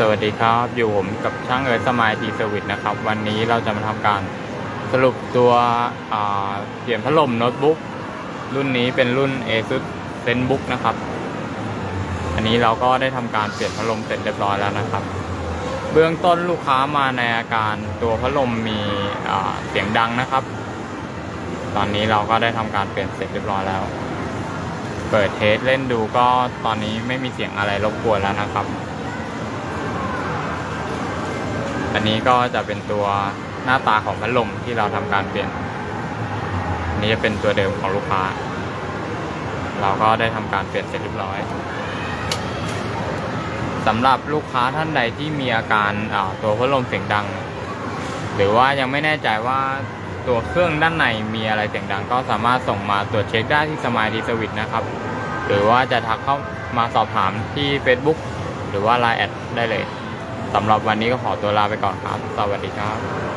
สวัสดีครับ อยู่ผมกับช่างเอิร์ธสมายทีเซอร์วิสนะครับ วันนี้เราจะมาทำการสรุปตัวเปลี่ยนพัดลมโน้ตบุ๊กรุ่นนี้เป็นรุ่น ASUS ZenBook นะครับ อันนี้เราก็ได้ทำการเปลี่ยนพัดลมเสร็จเรียบร้อยแล้วนะครับ เบื้องต้นลูกค้ามาในอาการตัวพัดลมมีเสียงดังนะครับ ตอนนี้เราก็ได้ทำการเปลี่ยนเสร็จเรียบร้อยแล้ว เปิดเทสเล่นดูก็ตอนนี้ไม่มีเสียงอะไรรบกวนแล้วนะครับ อันนี้ก็จะเป็นตัวหน้าตาของพัดลมที่เราทำการเปลี่ยนนนี้จะเป็นตัวเดิมของลูกค้า เราก็ได้ทำการเปลี่ยนเสร็จเรียบร้อยสำหรับลูกค้าท่านใดที่มีอาการาตัวพัดลมเสียงดัง หรือว่ายังไม่แน่ใจว่าตัวเครื่องด้านในมีอะไรเสียงดัง ก็สามารถส่งมาตรวจเช็คได้ที่สมายดีสวิตนะครับ หรือว่าจะทักเข้ามาสอบถามที่ Facebook หรือว่า Line แอดได้เลย สำหรับวันนี้ก็ขอตัวลาไปก่อนครับ สวัสดีครับ